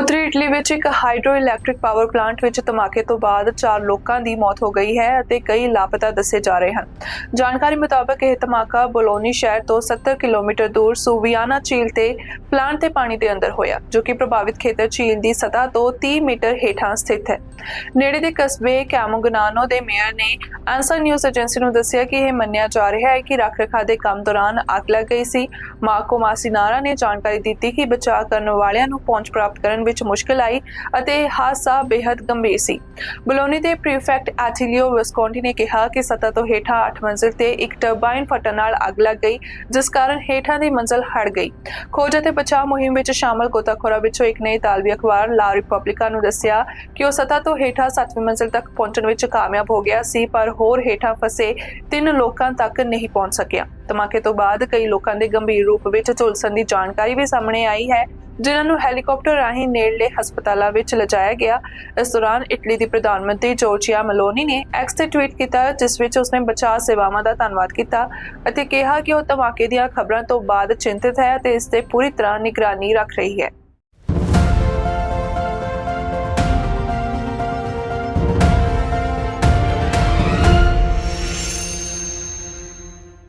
ਉੱਤਰੀ ਇਟਲੀ ਵਿੱਚ ਇੱਕ ਹਾਈਡਰੋ ਇਲੈਕਟ੍ਰਿਕ ਪਾਵਰ ਪਲਾਂਟ ਵਿੱਚ ਧਮਾਕੇ ਤੋਂ ਬਾਅਦ 4 ਲੋਕਾਂ ਦੀ ਮੌਤ ਹੋ ਗਈ ਹੈ ਅਤੇ ਕਈ ਲਾਪਤਾ ਦੱਸੇ ਜਾ ਰਹੇ ਹਨ। ਜਾਣਕਾਰੀ ਮੁਤਾਬਕ ਇਹ ਧਮਾਕਾ ਬੋਲੋਨੀ ਸ਼ਹਿਰ ਤੋਂ 70 ਕਿਲੋਮੀਟਰ ਦੂਰ ਸੁਵਿਆਨਾ ਝੀਲ ਤੇ ਪਲਾਂਟ ਦੇ ਪਾਣੀ ਦੇ ਅੰਦਰ ਹੋਇਆ, ਜੋ ਕਿ ਪ੍ਰਭਾਵਿਤ ਖੇਤਰ ਝੀਲ ਦੀ ਸਤ੍ਹਾ ਤੋਂ 30 ਮੀਟਰ ਹੇਠਾਂ ਸਥਿਤ ਹੈ। ਨੇੜੇ ਦੇ ਕਸਬੇ ਕੈਮੋਗਨਾਨੋ ਦੇ ਮੇਅਰ ਨੇ ਆਂਸਰ ਨਿਊਜ਼ ਏਜੰਸੀ ਨੂੰ ਦੱਸਿਆ ਕਿ ਇਹ ਮੰਨਿਆ ਜਾ ਰਿਹਾ ਹੈ ਕਿ ਰੱਖ-ਰਖਾਅ ਦੇ ਕੰਮ ਦੌਰਾਨ ਅੱਗ ਲੱਗ ਗਈ ਸੀ। ਮਾਕੋ ਮਾਸੀਨਾਰਾ ਨੇ ਜਾਣਕਾਰੀ ਦਿੱਤੀ ਕਿ ਬਚਾਅ ਕਰਨ ਵਾਲਿਆਂ ਨੂੰ ਪਹੁੰਚ ਪ੍ਰਾਪਤ ਕਰਨ ਵਿੱਚ ਮੁਸ਼ਕਲ ਆਈ ਅਤੇ ਹਾਦਸਾ ਬੇहद ਗੰਭੀਰ ਸੀ। ਬਲੋਨੀ ਦੇ ਪ੍ਰੀਫੈਕਟ ਐਟੀਲੀਓ ਵਿਸਕੌਂਟੀ ਨੇ ਕਿਹਾ ਕਿ ਸਤ੍ਹਾ ਤੋਂ ਹੇਠਾਂ 8 ਮੰਜ਼ਿਲ ਤੇ ਇੱਕ ਟਰਬਾਈਨ ਫਟਣ ਨਾਲ ਅੱਗ ਲੱਗ ਗਈ, ਜਿਸ ਕਾਰਨ ਹੇਠਾਂ ਦੀ ਮੰਜ਼ਿਲ ਹੜ ਗਈ। ਖੋਜ ਅਤੇ ਬਚਾਅ ਮੁਹਿੰਮ ਵਿੱਚ ਸ਼ਾਮਲ ਗੋਤਾਖੋਰਾਂ ਵਿੱਚੋਂ ਇੱਕ ਨੇ ਇਤਾਲਵੀ ਅਖਬਾਰ ਲਾ ਰਿਪਬਲਿਕਾ ਨੂੰ ਦੱਸਿਆ ਕਿ ਉਹ ਸਤ੍ਹਾ ਤੋਂ ਹੇਠਾਂ 7ਵੀਂ ਮੰਜ਼ਿਲ ਤੱਕ ਪਹੁੰਚਣ ਵਿੱਚ ਕਾਮਯਾਬ ਹੋ ਗਿਆ ਸੀ, ਪਰ ਹੋਰ ਹੇਠਾਂ ਫਸੇ ਤਿੰਨ ਲੋਕਾਂ ਤੱਕ ਨਹੀਂ ਪਹੁੰਚ ਸਕਿਆ। ਧਮਾਕੇ ਤੋਂ ਬਾਅਦ ਕਈ ਲੋਕਾਂ ਦੇ ਗੰਭੀਰ ਰੂਪ ਵਿੱਚ ਝੁਲਸਣ ਦੀ ਜਾਣਕਾਰੀ ਵੀ ਸਾਹਮਣੇ ਆਈ ਹੈ, ਜਿਨ੍ਹਾਂ ਨੂੰ ਹੈਲੀਕਾਪਟਰ ਰਾਹੀਂ ਨੇੜਲੇ ਹਸਪਤਾਲਾਂ ਵਿੱਚ ਲਿਜਾਇਆ ਗਿਆ। ਇਸ ਦੌਰਾਨ ਇਟਲੀ ਦੀ ਪ੍ਰਧਾਨ ਮੰਤਰੀ ਜੋਰਜੀਆ ਮਲੋਨੀ ਨੇ ਐਕਸ ਤੇ ਟਵੀਟ ਕੀਤਾ, ਜਿਸ ਵਿੱਚ ਉਸਨੇ ਬਚਾਅ ਸੇਵਾਵਾਂ ਦਾ ਧੰਨਵਾਦ ਕੀਤਾ ਅਤੇ ਕਿਹਾ ਕਿ ਉਹ ਧਮਾਕੇ ਦੀਆਂ ਖਬਰਾਂ ਤੋਂ ਬਾਅਦ ਚਿੰਤਿਤ ਹੈ ਅਤੇ ਇਸ ਤੇ ਪੂਰੀ ਤਰ੍ਹਾਂ ਨਿਗਰਾਨੀ ਰੱਖ ਰਹੀ ਹੈ।